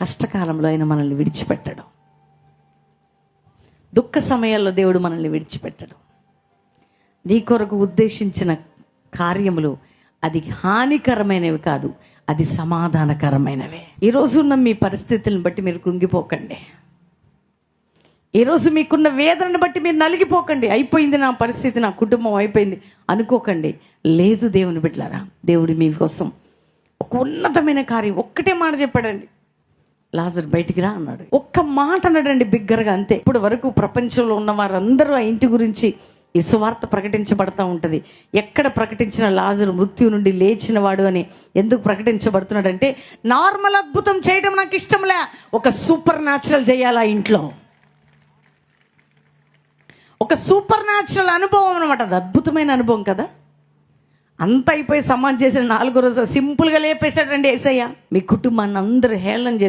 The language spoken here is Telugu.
కష్టకాలంలో ఆయన మనల్ని విడిచిపెట్టడం. దుఃఖ సమయాల్లో దేవుడు మనల్ని విడిచిపెట్టడం. నీ కొరకు ఉద్దేశించిన కార్యములు అది హానికరమైనవి కాదు అది సమాధానకరమైనవే. ఈరోజు ఉన్న మీ పరిస్థితులను బట్టి మీరు కృంగిపోకండి. ఈరోజు మీకున్న వేదనను బట్టి మీరు నలిగిపోకండి. అయిపోయింది నా పరిస్థితి నా కుటుంబం అయిపోయింది. అనుకోకండి. లేదు దేవుని బిడ్డలారా దేవుడు మీ కోసం ఒక ఉన్నతమైన కార్యం ఒక్కటే మాట చెప్పాడండి. లాజర్ బయటికి రా అన్నాడు. ఒక్క మాట అన్నాడండి బిగ్గరగా అంతే. ఇప్పుడు వరకు ప్రపంచంలో ఉన్న వారందరూ ఆ ఇంటి గురించి ఈ సువార్త ప్రకటించబడతా ఉంటుంది. ఎక్కడ ప్రకటించిన లాజరు మృత్యు నుండి లేచినవాడు అని ఎందుకు ప్రకటించబడుతున్నాడంటే నార్మల్ అద్భుతం చేయడం నాకు ఇష్టంలే ఒక సూపర్ న్యాచురల్ చేయాలా ఇంట్లో? ఒక సూపర్ న్యాచురల్ అనుభవం అనమాట అది అద్భుతమైన అనుభవం కదా. అంత అయిపోయి సమాజ్ చేసిన నాలుగో రోజు సింపుల్గా లేపేశాడండి ఏసయ్య మీ కుటుంబాన్ని అందరూ హేళన చేస్తారు